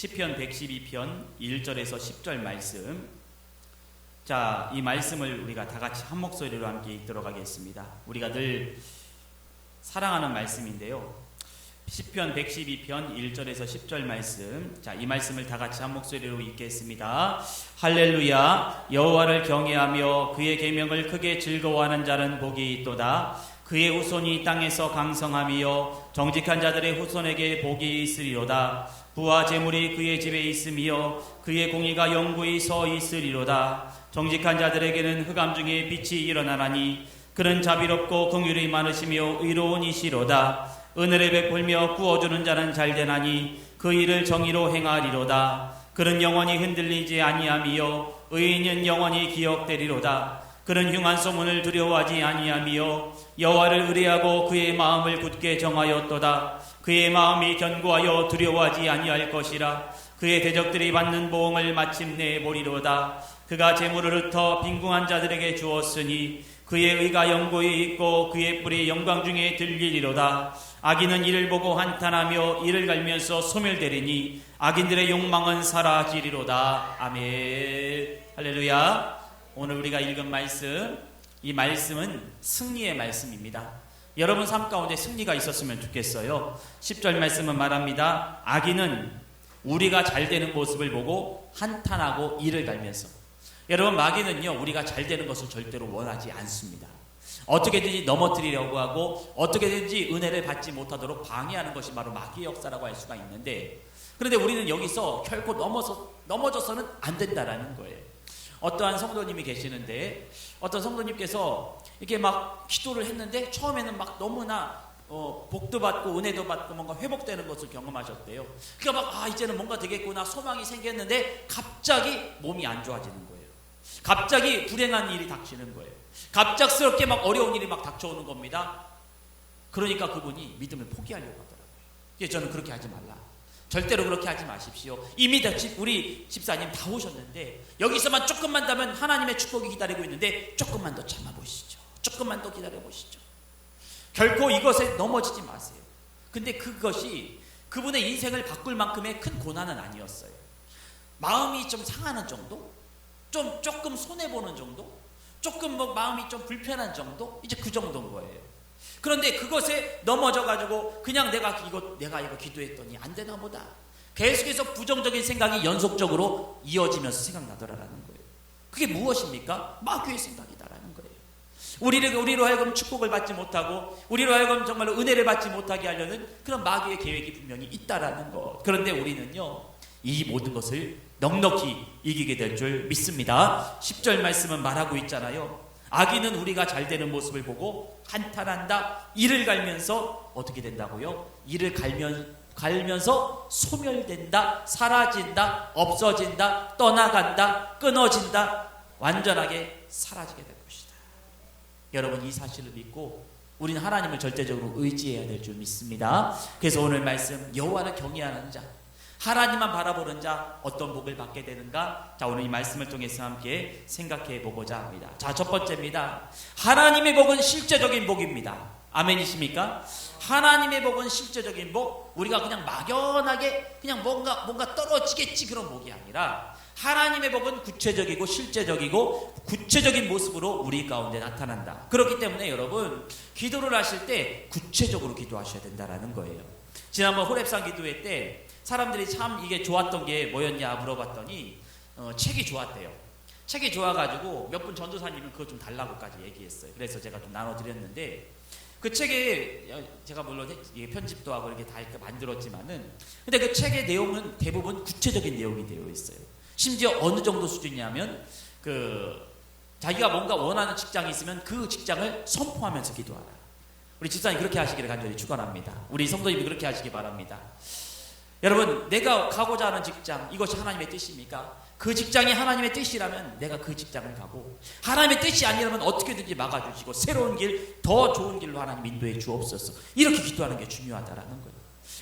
시편 112편 1절에서 10절 말씀. 자, 이 말씀을 우리가 다 같이 한 목소리로 함께 읽도록 하겠습니다. 우리가 늘 사랑하는 말씀인데요. 시편 112편 1절에서 10절 말씀. 자, 이 말씀을 다 같이 한 목소리로 읽겠습니다. 할렐루야. 여호와를 경외하며 그의 계명을 크게 즐거워하는 자는 복이 있도다. 그의 후손이 땅에서 강성하며 정직한 자들의 후손에게 복이 있으리로다. 부와 재물이 그의 집에 있으며 그의 공의가 영구히 서 있으리로다. 정직한 자들에게는 흑암 중에 빛이 일어나나니 그는 자비롭고 긍휼이 많으시며 의로운 이시로다. 은혜를 베풀며 구워주는 자는 잘되나니 그 일을 정의로 행하리로다. 그는 영원히 흔들리지 아니하며 의인은 영원히 기억되리로다. 그는 흉한 소문을 두려워하지 아니하며 여호와를 의뢰하고 그의 마음을 굳게 정하였도다. 그의 마음이 견고하여 두려워하지 아니할 것이라. 그의 대적들이 받는 보응을 마침내 보리로다. 그가 재물을 흩어 빈궁한 자들에게 주었으니 그의 의가 영고히 있고 그의 뿔이 영광 중에 들리리로다. 악인은 이를 보고 한탄하며 이를 갈면서 소멸되리니 악인들의 욕망은 사라지리로다. 아멘. 할렐루야. 오늘 우리가 읽은 말씀, 이 말씀은 승리의 말씀입니다. 여러분 삶 가운데 승리가 있었으면 좋겠어요. 10절 말씀은 말합니다. 악인은 우리가 잘 되는 모습을 보고 한탄하고 이를 갈면서 여러분 마귀는요 우리가 잘 되는 것을 절대로 원하지 않습니다. 어떻게든지 넘어뜨리려고 하고 어떻게든지 은혜를 받지 못하도록 방해하는 것이 바로 마귀의 역사라고 할 수가 있는데 그런데 우리는 여기서 결코 넘어서 넘어져서는 안 된다라는 거예요. 어떠한 성도님이 계시는데 어떤 성도님께서 이렇게 막 기도를 했는데 처음에는 막 너무나 어, 복도 받고 은혜도 받고 뭔가 회복되는 것을 경험하셨대요. 그러니까 막 아 이제는 뭔가 되겠구나 소망이 생겼는데 갑자기 몸이 안 좋아지는 거예요. 갑자기 불행한 일이 닥치는 거예요. 갑작스럽게 막 어려운 일이 막 닥쳐오는 겁니다. 그러니까 그분이 믿음을 포기하려고 하더라고요. 저는 그렇게 하지 말라. 절대로 그렇게 하지 마십시오. 이미 우리 집사님 다 오셨는데 여기서만 조금만 더면 하나님의 축복이 기다리고 있는데 조금만 더 참아보시죠. 조금만 더 기다려보시죠. 결코 이것에 넘어지지 마세요. 근데 그것이 그분의 인생을 바꿀 만큼의 큰 고난은 아니었어요. 마음이 좀 상하는 정도? 좀 조금 손해보는 정도? 조금 뭐 마음이 좀 불편한 정도? 이제 그 정도인 거예요. 그런데 그것에 넘어져 가지고 그냥 내가 이거 내가 이거 기도했더니 안 되나 보다. 계속해서 부정적인 생각이 연속적으로 이어지면서 생각나더라라는 거예요. 그게 무엇입니까? 마귀의 생각이다라는 거예요. 우리를 우리로 하여금 축복을 받지 못하고 우리로 하여금 정말로 은혜를 받지 못하게 하려는 그런 마귀의 계획이 분명히 있다라는 것. 그런데 우리는요. 이 모든 것을 넉넉히 이기게 될 줄 믿습니다. 10절 말씀은 말하고 있잖아요. 악인은 우리가 잘 되는 모습을 보고 한탄한다. 이를 갈면서 어떻게 된다고요? 이를 갈면 갈면서 소멸된다, 사라진다, 없어진다, 떠나간다, 끊어진다, 완전하게 사라지게 될 것이다. 여러분 이 사실을 믿고 우리는 하나님을 절대적으로 의지해야 될 줄 믿습니다. 그래서 오늘 말씀 여호와를 경외하는 자, 하나님만 바라보는 자 어떤 복을 받게 되는가? 자, 오늘 이 말씀을 통해서 함께 생각해 보고자 합니다. 자, 첫 번째입니다. 하나님의 복은 실제적인 복입니다. 아멘이십니까? 하나님의 복은 실제적인 복, 우리가 그냥 막연하게 그냥 뭔가 뭔가 떨어지겠지 그런 복이 아니라 하나님의 복은 구체적이고 실제적이고 구체적인 모습으로 우리 가운데 나타난다. 그렇기 때문에 여러분 기도를 하실 때 구체적으로 기도하셔야 된다라는 거예요. 지난번 호랩산 기도회 때 사람들이 참 이게 좋았던 게 뭐였냐 물어봤더니 어, 책이 좋았대요. 책이 좋아가지고 몇 분 전도사님은 그거 좀 달라고까지 얘기했어요. 그래서 제가 좀 나눠드렸는데 그 책에 제가 물론 편집도 하고 이렇게 다 이렇게 만들었지만은 근데 그 책의 내용은 대부분 구체적인 내용이 되어 있어요. 심지어 어느 정도 수준이냐면 그 자기가 뭔가 원하는 직장이 있으면 그 직장을 선포하면서 기도하라. 우리 집사님 그렇게 하시기를 간절히 축원합니다. 우리 성도님이 그렇게 하시기 바랍니다. 여러분, 내가 가고자 하는 직장, 이것이 하나님의 뜻입니까? 그 직장이 하나님의 뜻이라면 내가 그 직장을 가고, 하나님의 뜻이 아니라면 어떻게든지 막아주시고, 새로운 길, 더 좋은 길로 하나님 인도해 주옵소서. 이렇게 기도하는 게 중요하다라는 거예요.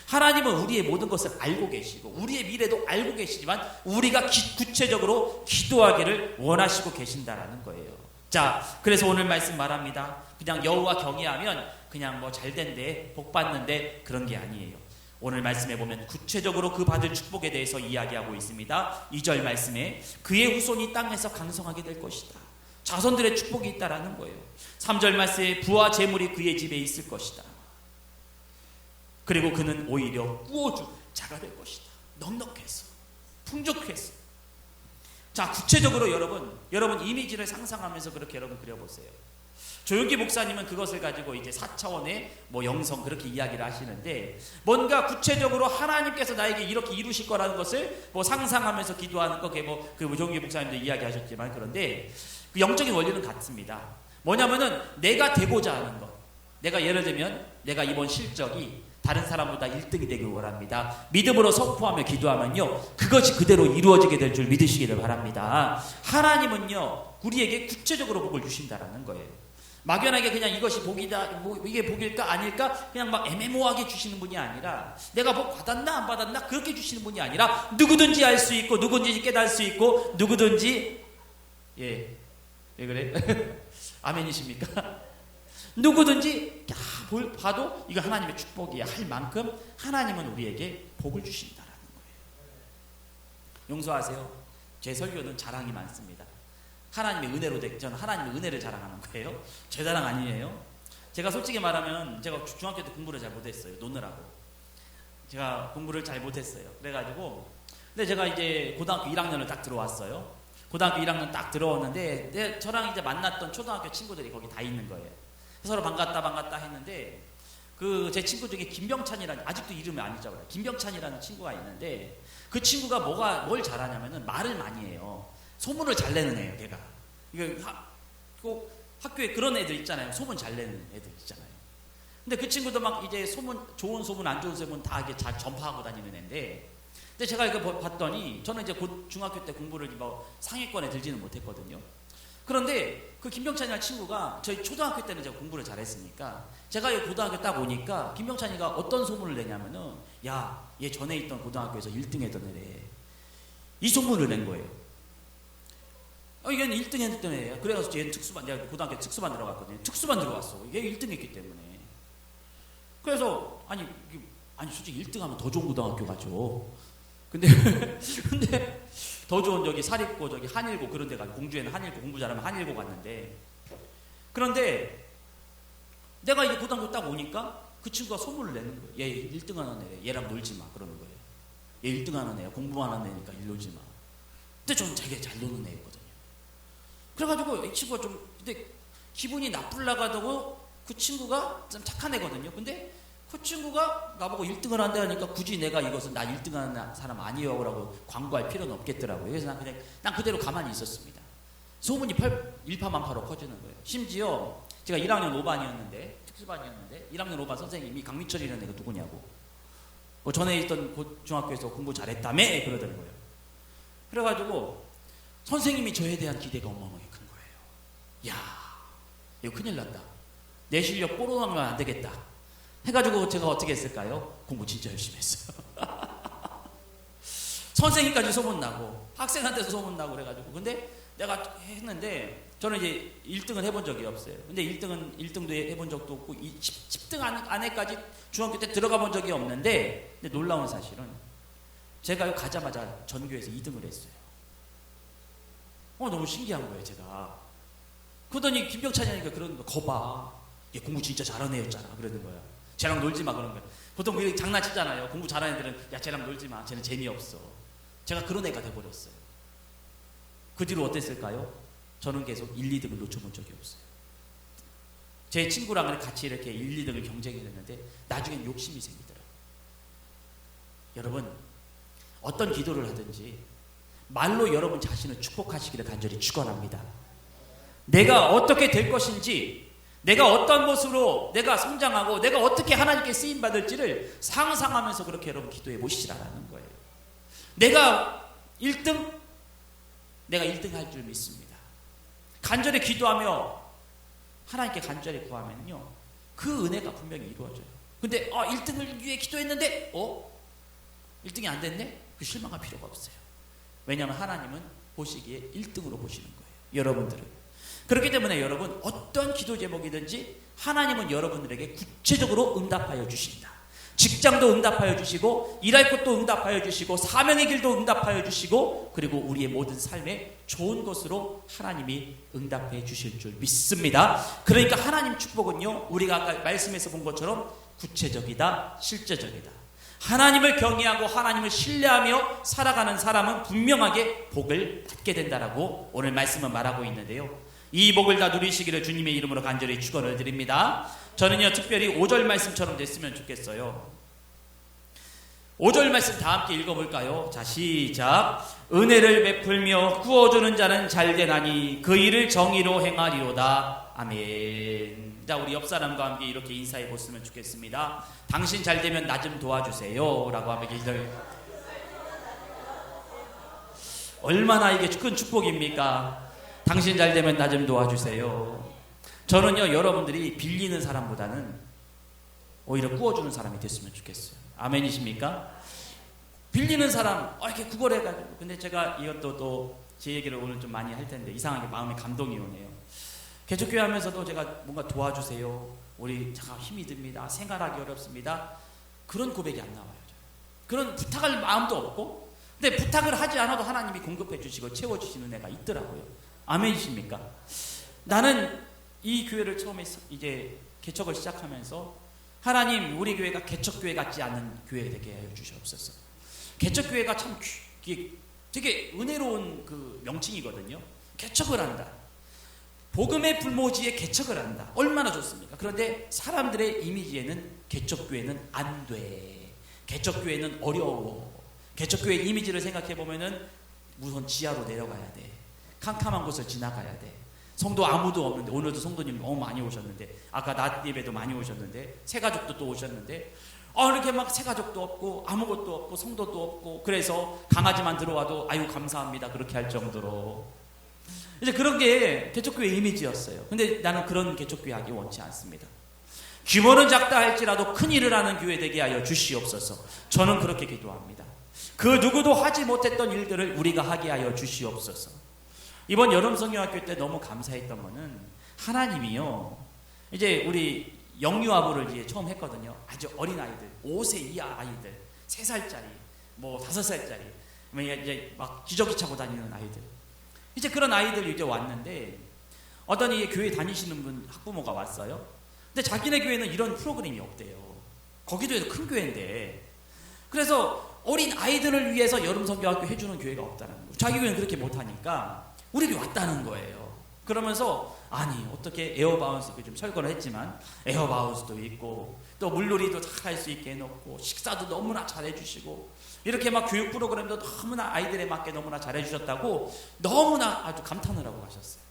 하나님은 우리의 모든 것을 알고 계시고, 우리의 미래도 알고 계시지만, 우리가 기, 구체적으로 기도하기를 원하시고 계신다라는 거예요. 자, 그래서 오늘 말씀 말합니다. 그냥 여호와 경외하면 그냥 뭐 잘 된대, 복 받는데 그런 게 아니에요. 오늘 말씀에 보면 구체적으로 그 받을 축복에 대해서 이야기하고 있습니다. 2절 말씀에 그의 후손이 땅에서 강성하게 될 것이다. 자손들의 축복이 있다라는 거예요. 3절 말씀에 부와 재물이 그의 집에 있을 것이다. 그리고 그는 오히려 꾸어주 자가 될 것이다. 넉넉해서 풍족해서 자 구체적으로 여러분 여러분 이미지를 상상하면서 그렇게 여러분 그려보세요. 조용기 목사님은 그것을 가지고 이제 4차원의 뭐 영성 그렇게 이야기를 하시는데 뭔가 구체적으로 하나님께서 나에게 이렇게 이루실 거라는 것을 뭐 상상하면서 기도하는 거, 그게 뭐그 조용기 목사님도 이야기하셨지만 그런데 그 영적인 원리는 같습니다. 뭐냐면은 내가 되고자 하는 것. 내가 예를 들면 내가 이번 실적이 다른 사람보다 1등이 되길 원합니다. 믿음으로 선포하며 기도하면요. 그것이 그대로 이루어지게 될 줄 믿으시기를 바랍니다. 하나님은요. 우리에게 구체적으로 복을 주신다라는 거예요. 막연하게 그냥 이것이 복이다, 뭐 이게 복일까 아닐까 그냥 막 애매모호하게 주시는 분이 아니라 내가 복 받았나 안 받았나 그렇게 주시는 분이 아니라 누구든지 알 수 있고 누구든지 깨달을 수 있고 누구든지 예, 왜 그래? 아멘이십니까? 누구든지 봐도 이거 하나님의 축복이야 할 만큼 하나님은 우리에게 복을 주신다라는 거예요. 용서하세요. 제 설교는 자랑이 많습니다. 하나님의 은혜로 되, 저는 하나님의 은혜를 자랑하는 거예요. 제 자랑 아니에요. 제가 솔직히 말하면 제가 중학교 때 공부를 잘 못했어요. 노느라고. 제가 공부를 잘 못했어요. 그래가지고 근데 제가 이제 고등학교 1학년을 딱 들어왔어요. 고등학교 1학년 딱 들어왔는데 내, 저랑 이제 만났던 초등학교 친구들이 거기 다 있는 거예요. 서로 반갑다 반갑다 했는데 그 제 친구 중에 김병찬이라는 아직도 이름이 안 잊어버려요. 김병찬이라는 친구가 있는데 그 친구가 뭐가 뭘 잘하냐면은 말을 많이 해요. 소문을 잘 내는 애예요, 걔가. 이거 하, 꼭 학교에 그런 애들 있잖아요. 소문 잘 내는 애들 있잖아요. 근데 그 친구도 막 이제 소문 좋은 소문 안 좋은 소문 다 이게 잘 전파하고 다니는 애인데 근데 제가 이거 봤더니 저는 이제 곧 중학교 때 공부를 뭐 상위권에 들지는 못했거든요. 그런데 그 김병찬이라는 친구가 저희 초등학교 때는 제가 공부를 잘했으니까 제가 이 고등학교 딱 오니까 김병찬이가 어떤 소문을 내냐면은 야, 얘 전에 있던 고등학교에서 1등 했던 애래. 이 소문을 낸 거예요. 어, 얘는 1등 했던 애야. 그래서 얘는 특수반, 내가 고등학교 특수반 들어갔거든요. 특수반 들어갔어. 얘 1등 했기 때문에. 그래서, 아니, 아니, 솔직히 1등 하면 더 좋은 고등학교 가죠. 근데, 근데, 더 좋은 저기 사립고, 저기 한일고 그런 데 가, 공주에는 한일고 공부 잘하면 한일고 갔는데, 그런데, 내가 이제 고등학교 딱 오니까 그 친구가 소문을 내는 거예요. 얘 1등 하는 애, 얘랑 놀지 마. 그러는 거예요. 얘 1등 하는 애야. 공부하는 애니까 일 놀지 마. 근데 저는 되게 잘 노는 애였거든요. 그래가지고 이 친구가 좀 근데 기분이 나쁠라가도 그 친구가 좀 착한 애거든요. 근데 그 친구가 나보고 1등을 한다 하니까 굳이 내가 이것은 나 1등 하는 사람 아니에요 라고 광고할 필요는 없겠더라고요. 그래서 난 그냥 난 그대로 가만히 있었습니다. 소문이 팔, 일파만파로 커지는 거예요. 심지어 제가 1학년 5반이었는데 특수반이었는데 1학년 5반 선생님이 강민철이라는 애가 누구냐고 뭐 전에 있던 중학교에서 공부 잘했다며 그러더는 거예요. 그래가지고 선생님이 저에 대한 기대가 어마어마하게 큰 거예요. 야, 이거 큰일 났다. 내 실력 뽀로나면 안 되겠다. 해가지고 제가 어떻게 했을까요? 공부 진짜 열심히 했어요. 선생님까지 소문나고 학생한테서 소문나고 그래가지고 근데 내가 했는데 저는 이제 1등은 해본 적이 없어요. 근데 1등은 1등도 해본 적도 없고 10, 등 안에까지 중학교 때 들어가 본 적이 없는데 근데 놀라운 사실은 제가 가자마자 전교에서 2등을 했어요. 어 너무 신기한 거예요 제가. 그러더니 김병찬이니까 그러는 거 거봐. 얘 공부 진짜 잘하는 애였잖아. 그러는 거야. 쟤랑 놀지 마 그런 거야. 보통 우리 장난치잖아요. 공부 잘하는 애들은 야 쟤랑 놀지 마. 쟤는 재미없어. 제가 그런 애가 돼버렸어요. 그 뒤로 어땠을까요? 저는 계속 1, 2등을 놓쳐본 적이 없어요. 제 친구랑 같이 이렇게 1, 2등을 경쟁을 했는데 나중엔 욕심이 생기더라고요. 여러분 어떤 기도를 하든지 말로 여러분 자신을 축복하시기를 간절히 축원합니다. 내가 어떻게 될 것인지 내가 어떤 모습으로 내가 성장하고 내가 어떻게 하나님께 쓰임 받을지를 상상하면서 그렇게 여러분 기도해 보시라는 거예요. 내가 1등 내가 1등 할 줄 믿습니다. 간절히 기도하며 하나님께 간절히 구하면요. 그 은혜가 분명히 이루어져요. 근데 어, 1등을 위해 기도했는데 어? 1등이 안 됐네? 그 실망할 필요가 없어요. 왜냐하면 하나님은 보시기에 1등으로 보시는 거예요. 여러분들은. 그렇기 때문에 여러분 어떤 기도 제목이든지 하나님은 여러분들에게 구체적으로 응답하여 주신다. 직장도 응답하여 주시고 일할 곳도 응답하여 주시고 사명의 길도 응답하여 주시고 그리고 우리의 모든 삶에 좋은 것으로 하나님이 응답해 주실 줄 믿습니다. 그러니까 하나님 축복은요. 우리가 아까 말씀에서 본 것처럼 구체적이다, 실제적이다. 하나님을 경외하고 하나님을 신뢰하며 살아가는 사람은 분명하게 복을 받게 된다라고 오늘 말씀은 말하고 있는데요. 이 복을 다 누리시기를 주님의 이름으로 간절히 축원을 드립니다. 저는요 특별히 5절 말씀처럼 됐으면 좋겠어요. 5절 말씀 다 함께 읽어볼까요? 자 시작. 은혜를 베풀며 구워주는 자는 잘되나니 그 일을 정의로 행하리로다. 아멘. 자 우리 옆 사람과 함께 이렇게 인사해 보시면 좋겠습니다. 당신 잘 되면 나 좀 도와주세요. 라고 하면 기절 얼마나 이게 큰 축복입니까 당신 잘 되면 나 좀 도와주세요 저는요 여러분들이 빌리는 사람보다는 오히려 구워주는 사람이 됐으면 좋겠어요 아멘이십니까? 빌리는 사람 어, 이렇게 구걸해가지고 근데 제가 이것도 또 제 얘기를 오늘 좀 많이 할 텐데 이상하게 마음에 감동이 오네요. 개척교회 하면서도 제가 뭔가 도와주세요. 우리 잠깐 힘이 듭니다. 생활하기 어렵습니다. 그런 고백이 안 나와요. 그런 부탁할 마음도 없고 근데 부탁을 하지 않아도 하나님이 공급해 주시고 채워 주시는 애가 있더라고요. 아멘이십니까? 나는 이 교회를 처음에 이제 개척을 시작하면서 하나님 우리 교회가 개척교회 같지 않은 교회 되게 하여 주시옵소서. 개척교회가 참 귀- 되게 은혜로운 그 명칭이거든요. 개척을 한다. 복음의 불모지에 개척을 한다. 얼마나 좋습니까? 그런데 사람들의 이미지에는 개척교회는 안 돼. 개척교회는 어려워. 개척교회 이미지를 생각해 보면은 우선 지하로 내려가야 돼. 캄캄한 곳을 지나가야 돼. 성도 아무도 없는데 오늘도 성도님 너무 많이 오셨는데 아까 낮 예배도 많이 오셨는데 새 가족도 또 오셨는데 어 이렇게 막 새 가족도 없고 아무것도 없고 성도도 없고 그래서 강아지만 들어와도 아유 감사합니다 그렇게 할 정도로 이제 그런 게 개척교회 이미지였어요. 근데 나는 그런 개척교회 하기 원치 않습니다. 규모는 작다 할지라도 큰 일을 하는 교회 되게 하여 주시옵소서. 저는 그렇게 기도합니다. 그 누구도 하지 못했던 일들을 우리가 하게 하여 주시옵소서. 이번 여름 성경학교 때 너무 감사했던 거는 하나님이요. 이제 우리 영유아부를 이제 처음 했거든요. 아주 어린 아이들, 5세 이하 아이들, 3살짜리, 뭐 5살짜리, 뭐 이제 막 기저귀 차고 다니는 아이들. 이제 그런 아이들 이제 왔는데 어떤 이 교회 다니시는 분 학부모가 왔어요. 근데 자기네 교회는 이런 프로그램이 없대요. 거기도 큰 교회인데. 그래서 어린 아이들을 위해서 여름 성경학교 해주는 교회가 없다는 거예요. 자기 교회는 그렇게 못하니까 우리 교회 왔다는 거예요. 그러면서 아니 어떻게 에어바운스도 좀 철거를 했지만 에어바운스도 있고 또 물놀이도 잘 할 수 있게 해놓고 식사도 너무나 잘해주시고 이렇게 막 교육 프로그램도 너무나 아이들에 맞게 너무나 잘해주셨다고 너무나 아주 감탄을 하고 가셨어요.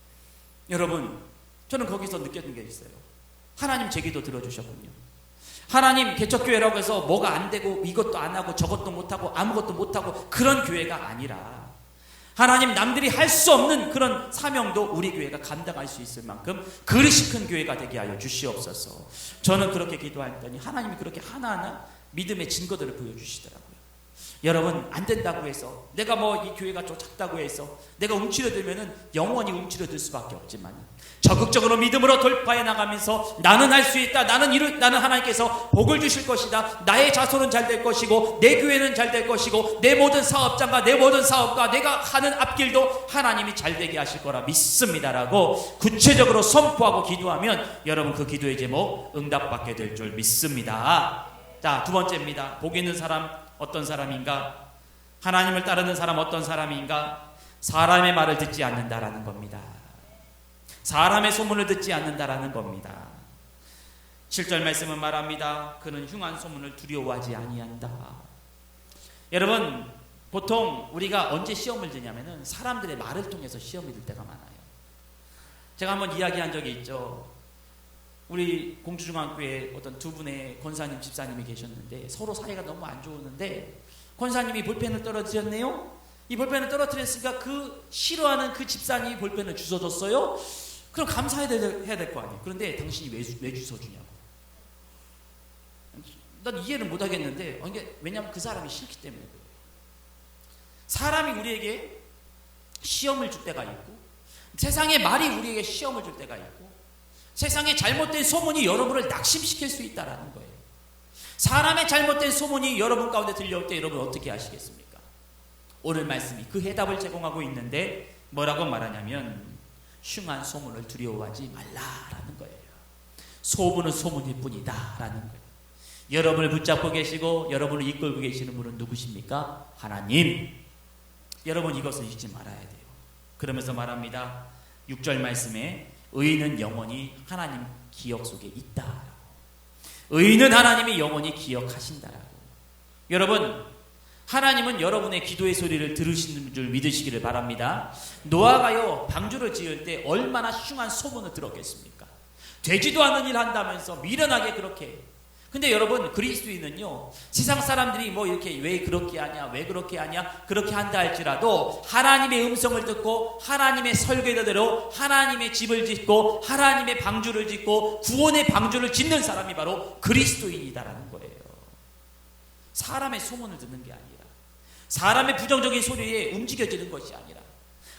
여러분 저는 거기서 느꼈던 게 있어요. 하나님 제 기도 들어주셨군요. 하나님 개척교회라고 해서 뭐가 안 되고 이것도 안 하고 저것도 못하고 아무것도 못하고 그런 교회가 아니라 하나님 남들이 할 수 없는 그런 사명도 우리 교회가 감당할 수 있을 만큼 그릇이 큰 교회가 되게 하여 주시옵소서. 저는 그렇게 기도했더니 하나님이 그렇게 하나하나 믿음의 증거들을 보여주시더라고요. 여러분 안 된다고 해서 내가 뭐 이 교회가 좀 작다고 해서 내가 움츠려들면은 영원히 움츠려들 수밖에 없지만 적극적으로 믿음으로 돌파해 나가면서 나는 할 수 있다. 나는 이루 나는 하나님께서 복을 주실 것이다. 나의 자손은 잘 될 것이고 내 교회는 잘 될 것이고 내 모든 사업장과 내 모든 사업과 내가 하는 앞길도 하나님이 잘 되게 하실 거라 믿습니다라고 구체적으로 선포하고 기도하면 여러분 그 기도의 제목 응답받게 될 줄 믿습니다. 자, 두 번째입니다. 복 있는 사람 어떤 사람인가? 하나님을 따르는 사람 어떤 사람인가? 사람의 말을 듣지 않는다라는 겁니다. 사람의 소문을 듣지 않는다라는 겁니다. 7절 말씀은 말합니다. 그는 흉한 소문을 두려워하지 아니한다. 여러분, 보통 우리가 언제 시험을 드냐면은 사람들의 말을 통해서 시험이 들 때가 많아요. 제가 한번 이야기한 적이 있죠. 우리 공주중앙교회 어떤 두 분의 권사님 집사님이 계셨는데 서로 사이가 너무 안 좋았는데 권사님이 볼펜을 떨어뜨렸네요. 이 볼펜을 떨어뜨렸으니까 그 싫어하는 그 집사님이 볼펜을 주워줬어요. 그럼 감사해야 될 거 아니에요. 그런데 당신이 왜, 주- 왜 주워주냐고. 난 이해를 못 하겠는데 어, 왜냐하면 그 사람이 싫기 때문에. 사람이 우리에게 시험을 줄 때가 있고 세상의 말이 우리에게 시험을 줄 때가 있고 세상의 잘못된 소문이 여러분을 낙심시킬 수 있다라는 거예요. 사람의 잘못된 소문이 여러분 가운데 들려올 때 여러분 어떻게 하시겠습니까? 오늘 말씀이 그 해답을 제공하고 있는데 뭐라고 말하냐면 흉한 소문을 두려워하지 말라라는 거예요. 소문은 소문일 뿐이다라는 거예요. 여러분을 붙잡고 계시고 여러분을 이끌고 계시는 분은 누구십니까? 하나님. 여러분 이것을 잊지 말아야 돼요. 그러면서 말합니다. 6절 말씀에 의인은 영원히 하나님 기억 속에 있다. 의인은 하나님이 영원히 기억하신다라고. 여러분, 하나님은 여러분의 기도의 소리를 들으시는 줄 믿으시기를 바랍니다. 노아가요, 방주를 지을 때 얼마나 흉한 소문을 들었겠습니까? 되지도 않는 일 한다면서 미련하게 그렇게. 근데 여러분, 그리스도인은요, 세상 사람들이 뭐 이렇게 왜 그렇게 하냐, 왜 그렇게 하냐, 그렇게 한다 할지라도 하나님의 음성을 듣고 하나님의 설계대로 하나님의 집을 짓고 하나님의 방주를 짓고 구원의 방주를 짓는 사람이 바로 그리스도인이다라는 거예요. 사람의 소문을 듣는 게 아니라 사람의 부정적인 소리에 움직여지는 것이 아니라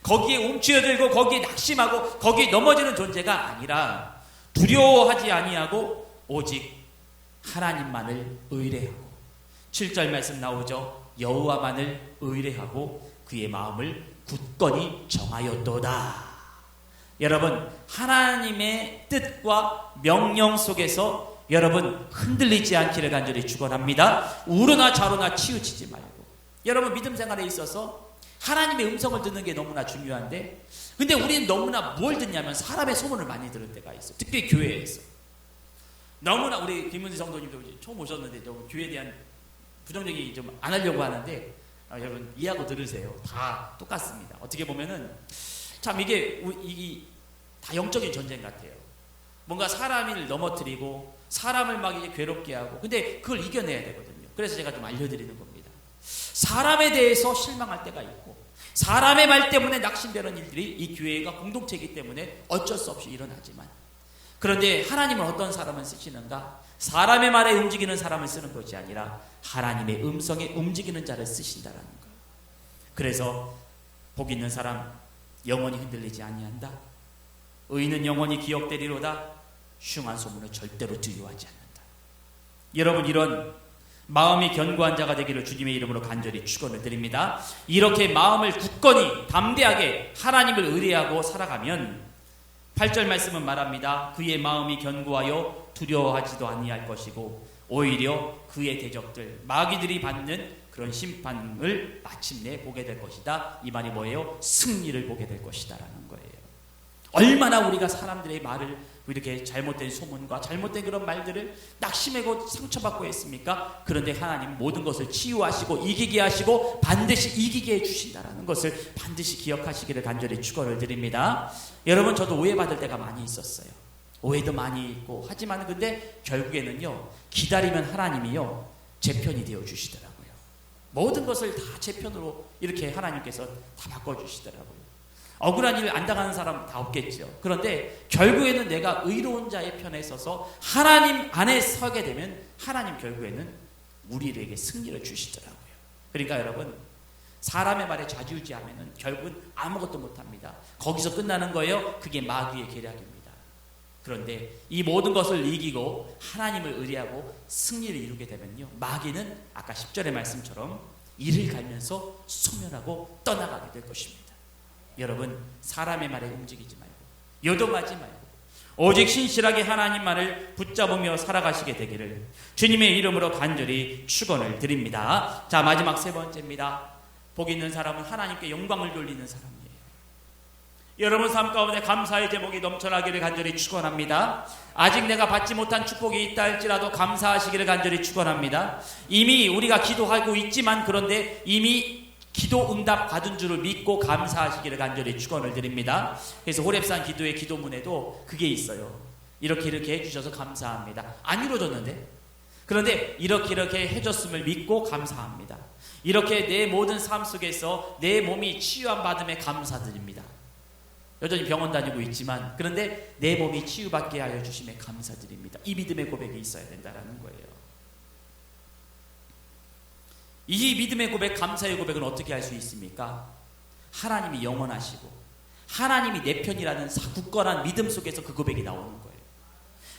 거기에 움츠러들고 거기에 낙심하고 거기에 넘어지는 존재가 아니라 두려워하지 아니하고 오직 하나님만을 의뢰하고 7절 말씀 나오죠. 여호와만을 의뢰하고 그의 마음을 굳건히 정하였도다. 여러분 하나님의 뜻과 명령 속에서 여러분 흔들리지 않기를 간절히 축원합니다. 우로나 좌로나 치우치지 말고 여러분 믿음 생활에 있어서 하나님의 음성을 듣는 게 너무나 중요한데 근데 우리는 너무나 뭘 듣냐면 사람의 소문을 많이 들을 때가 있어. 특히 교회에서. 너무나 우리 김문지 성도님도 처음 오셨는데 좀 교회에 대한 부정적인 좀안 하려고 하는데 아, 여러분 이해하고 들으세요. 다 똑같습니다. 어떻게 보면은 참 이게 이게 다 영적인 전쟁 같아요. 뭔가 사람을 넘어뜨리고 사람을 막 이제 괴롭게 하고 근데 그걸 이겨내야 되거든요. 그래서 제가 좀 알려드리는 겁니다. 사람에 대해서 실망할 때가 있고 사람의 말 때문에 낙심되는 일들이 이 교회가 공동체이기 때문에 어쩔 수 없이 일어나지만 그런데 하나님은 어떤 사람을 쓰시는가? 사람의 말에 움직이는 사람을 쓰는 것이 아니라 하나님의 음성에 움직이는 자를 쓰신다라는 거예요. 그래서 복 있는 사람 영원히 흔들리지 아니한다. 의인은 영원히 기억되리로다. 흉한 소문을 절대로 두려워하지 않는다. 여러분 이런 마음이 견고한 자가 되기를 주님의 이름으로 간절히 축원을 드립니다. 이렇게 마음을 굳건히 담대하게 하나님을 의뢰하고 살아가면 8절 말씀은 말합니다. 그의 마음이 견고하여 두려워하지도 아니할 것이고 오히려 그의 대적들 마귀들이 받는 그런 심판을 마침내 보게 될 것이다. 이 말이 뭐예요? 승리를 보게 될 것이다라는 거예요. 얼마나 우리가 사람들의 말을 이렇게 잘못된 소문과 잘못된 그런 말들을 낙심하고 상처받고 했습니까? 그런데 하나님 모든 것을 치유하시고 이기게 하시고 반드시 이기게 해주신다라는 것을 반드시 기억하시기를 간절히 축원을 드립니다. 여러분 저도 오해받을 때가 많이 있었어요. 오해도 많이 있고 하지만 근데 결국에는요 기다리면 하나님이요 제 편이 되어 주시더라고요. 모든 것을 다 제 편으로 이렇게 하나님께서 다 바꿔 주시더라고요. 억울한 일안 당하는 사람 다 없겠죠. 그런데 결국에는 내가 의로운 자의 편에 서서 하나님 안에 서게 되면 하나님 결국에는 우리에게 승리를 주시더라고요. 그러니까 여러분 사람의 말에 좌지우지하면은 결국은 아무것도 못합니다. 거기서 끝나는 거예요. 그게 마귀의 계략입니다. 그런데 이 모든 것을 이기고 하나님을 의리하고 승리를 이루게 되면요. 마귀는 아까 10절의 말씀처럼 이를 갈면서 소멸하고 떠나가게 될 것입니다. 여러분 사람의 말에 움직이지 말고 요동하지 말고 오직 신실하게 하나님 말을 붙잡으며 살아가시게 되기를 주님의 이름으로 간절히 축원을 드립니다. 자 마지막 세 번째입니다. 복 있는 사람은 하나님께 영광을 돌리는 사람이에요. 여러분 삶 가운데 감사의 제목이 넘쳐나기를 간절히 축원합니다. 아직 내가 받지 못한 축복이 있다 할지라도 감사하시기를 간절히 축원합니다. 이미 우리가 기도하고 있지만 그런데 이미 기도 응답 받은 줄을 믿고 감사하시기를 간절히 축원을 드립니다. 그래서 호랩산 기도의 기도문에도 그게 있어요. 이렇게 이렇게 해주셔서 감사합니다. 안 이루어졌는데 그런데 이렇게 이렇게 해줬음을 믿고 감사합니다. 이렇게 내 모든 삶 속에서 내 몸이 치유함 받음에 감사드립니다. 여전히 병원 다니고 있지만 그런데 내 몸이 치유받게 하여 주심에 감사드립니다. 이 믿음의 고백이 있어야 된다라는 거예요. 이 믿음의 고백, 감사의 고백은 어떻게 할 수 있습니까? 하나님이 영원하시고 하나님이 내 편이라는 굳건한 믿음 속에서 그 고백이 나오는 거예요.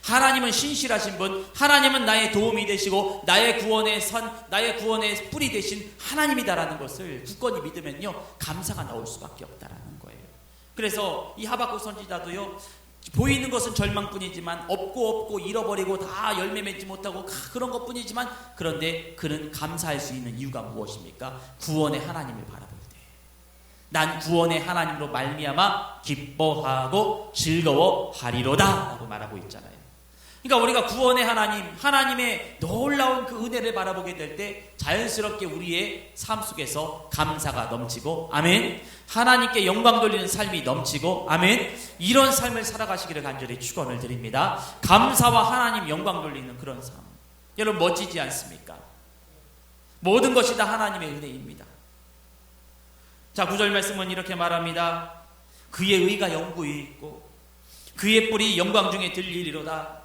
하나님은 신실하신 분, 하나님은 나의 도움이 되시고 나의 구원의 선, 나의 구원의 뿌리 되신 하나님이다라는 것을 굳건히 믿으면요 감사가 나올 수밖에 없다라는 거예요. 그래서 이 하박국 선지자도요 보이는 것은 절망뿐이지만 없고 없고 잃어버리고 다 열매 맺지 못하고 그런 것뿐이지만 그런데 그는 감사할 수 있는 이유가 무엇입니까? 구원의 하나님을 바라볼 때. 난 구원의 하나님으로 말미암아 기뻐하고 즐거워하리로다 라고 말하고 있잖아요. 그러니까 우리가 구원의 하나님, 하나님의 놀라운 그 은혜를 바라보게 될 때 자연스럽게 우리의 삶 속에서 감사가 넘치고, 아멘. 하나님께 영광 돌리는 삶이 넘치고, 아멘. 이런 삶을 살아가시기를 간절히 축원을 드립니다. 감사와 하나님 영광 돌리는 그런 삶. 여러분 멋지지 않습니까? 모든 것이 다 하나님의 은혜입니다. 자, 구절 말씀은 이렇게 말합니다. 그의 의가 영구히 있고, 그의 뿔이 영광 중에 들리리로다.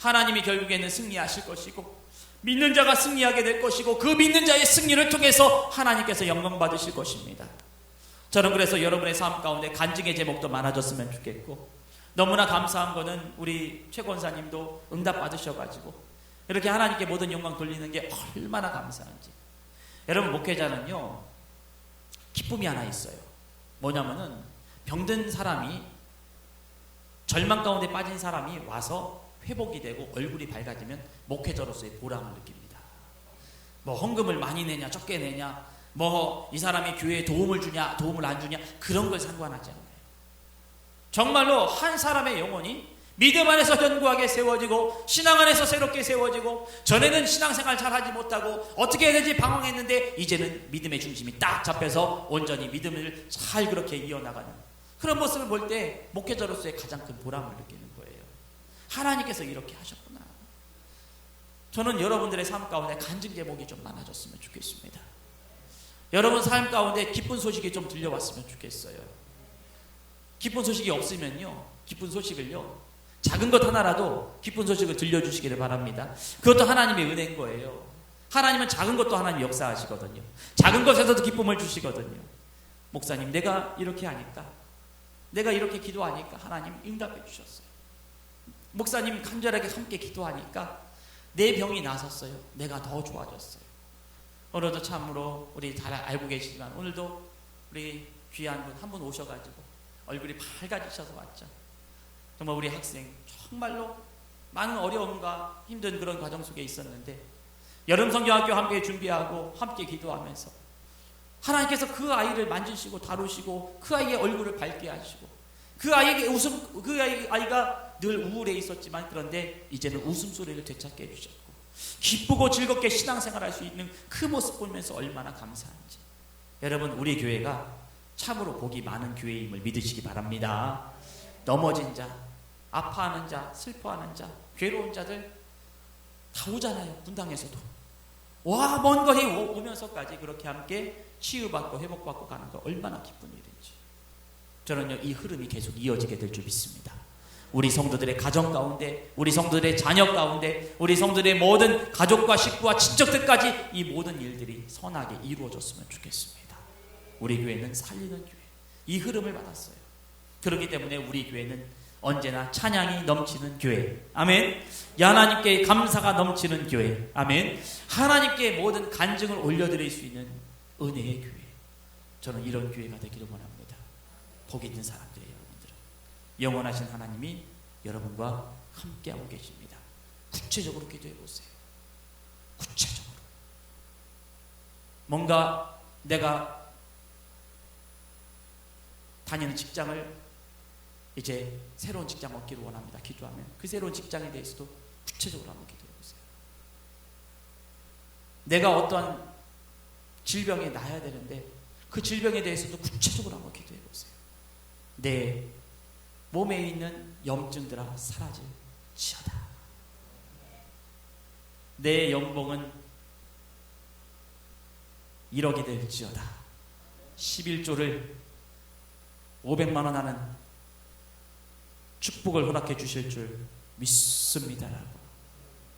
하나님이 결국에는 승리하실 것이고 믿는 자가 승리하게 될 것이고 그 믿는 자의 승리를 통해서 하나님께서 영광 받으실 것입니다. 저는 그래서 여러분의 삶 가운데 간증의 제목도 많아졌으면 좋겠고 너무나 감사한 거는 우리 최 권사님도 응답 받으셔가지고 이렇게 하나님께 모든 영광 돌리는 게 얼마나 감사한지 여러분 목회자는요 기쁨이 하나 있어요 뭐냐면은 병든 사람이 절망 가운데 빠진 사람이 와서 회복이 되고 얼굴이 밝아지면 목회자로서의 보람을 느낍니다. 뭐 헌금을 많이 내냐 적게 내냐 뭐 이 사람이 교회에 도움을 주냐 도움을 안 주냐 그런 걸 상관하지 않아요. 정말로 한 사람의 영혼이 믿음 안에서 견고하게 세워지고 신앙 안에서 새롭게 세워지고 전에는 신앙생활 잘 하지 못하고 어떻게 해야 되지 방황했는데 이제는 믿음의 중심이 딱 잡혀서 온전히 믿음을 잘 그렇게 이어나가는 그런 모습을 볼 때 목회자로서의 가장 큰 보람을 거예요. 하나님께서 이렇게 하셨구나. 저는 여러분들의 삶 가운데 간증 제목이 좀 많아졌으면 좋겠습니다. 여러분 삶 가운데 기쁜 소식이 좀 들려왔으면 좋겠어요. 기쁜 소식이 없으면요, 기쁜 소식을요, 작은 것 하나라도 기쁜 소식을 들려주시기를 바랍니다. 그것도 하나님의 은혜인 거예요. 하나님은 작은 것도 하나님 역사하시거든요. 작은 것에서도 기쁨을 주시거든요. 목사님, 내가 이렇게 하니까, 내가 이렇게 기도하니까 하나님 응답해 주셨어요. 목사님 간절하게 함께 기도하니까 내 병이 나섰어요. 내가 더 좋아졌어요. 오늘도 참으로 우리 잘 알고 계시지만 오늘도 우리 귀한 분 한 분 오셔가지고 얼굴이 밝아지셔서 왔죠. 정말 우리 학생 정말로 많은 어려움과 힘든 그런 과정 속에 있었는데 여름 성경학교 함께 준비하고 함께 기도하면서 하나님께서 그 아이를 만지시고 다루시고 그 아이의 얼굴을 밝게 하시고 그 아이에게 웃음 그 아이가 늘 우울해 있었지만 그런데 이제는 웃음소리를 되찾게 해주셨고 기쁘고 즐겁게 신앙생활 할 수 있는 그 모습 보면서 얼마나 감사한지. 여러분 우리 교회가 참으로 복이 많은 교회임을 믿으시기 바랍니다. 넘어진 자 아파하는 자 슬퍼하는 자 괴로운 자들 다 오잖아요 분당에서도. 와 먼 거리 오면서까지 그렇게 함께 치유받고 회복받고 가는 거 얼마나 기쁜 일인지. 저는요 이 흐름이 계속 이어지게 될 줄 믿습니다 우리 성도들의 가정 가운데, 우리 성도들의 자녀 가운데, 우리 성도들의 모든 가족과 식구와 친척들까지 이 모든 일들이 선하게 이루어졌으면 좋겠습니다. 우리 교회는 살리는 교회. 이 흐름을 받았어요. 그렇기 때문에 우리 교회는 언제나 찬양이 넘치는 교회. 아멘. 하나님께 감사가 넘치는 교회. 아멘. 하나님께 모든 간증을 올려드릴 수 있는 은혜의 교회. 저는 이런 교회가 되기를 원합니다. 복 있는 사람들이 영원하신 하나님이 여러분과 함께하고 계십니다. 구체적으로 기도해 보세요. 구체적으로. 뭔가 내가 다니는 직장을 이제 새로운 직장 얻기를 원합니다. 기도하면 그 새로운 직장에 대해서도 구체적으로 한번 기도해 보세요. 내가 어떠한 질병에 나야 되는데 그 질병에 대해서도 구체적으로 한번 기도해 보세요. 내 몸에 있는 염증들아 사라질지어다. 내 연봉은 1억이 될지어다. 11조를 500만 원 하는 축복을 허락해 주실 줄 믿습니다라고.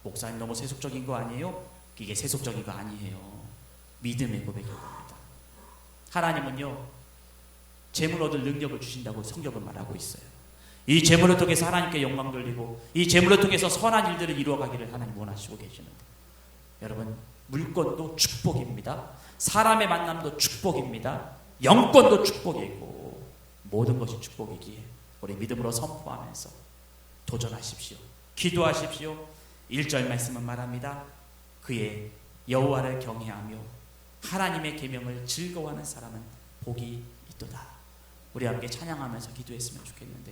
목사님 너무 세속적인 거 아니에요? 이게 세속적인 거 아니에요. 믿음의 고백일 겁니다. 하나님은요, 재물 얻을 능력을 주신다고 성경은 말하고 있어요. 이 재물을 통해서 하나님께 영광 돌리고 이 재물을 통해서 선한 일들을 이루어가기를 하나님 원하시고 계시는데 여러분 물건도 축복입니다. 사람의 만남도 축복입니다. 영권도 축복이고 모든 것이 축복이기에 우리 믿음으로 선포하면서 도전하십시오. 기도하십시오. 1절 말씀은 말합니다. 그의 여호와를 경외하며 하나님의 계명을 즐거워하는 사람은 복이 있도다. 우리 함께 찬양하면서 기도했으면 좋겠는데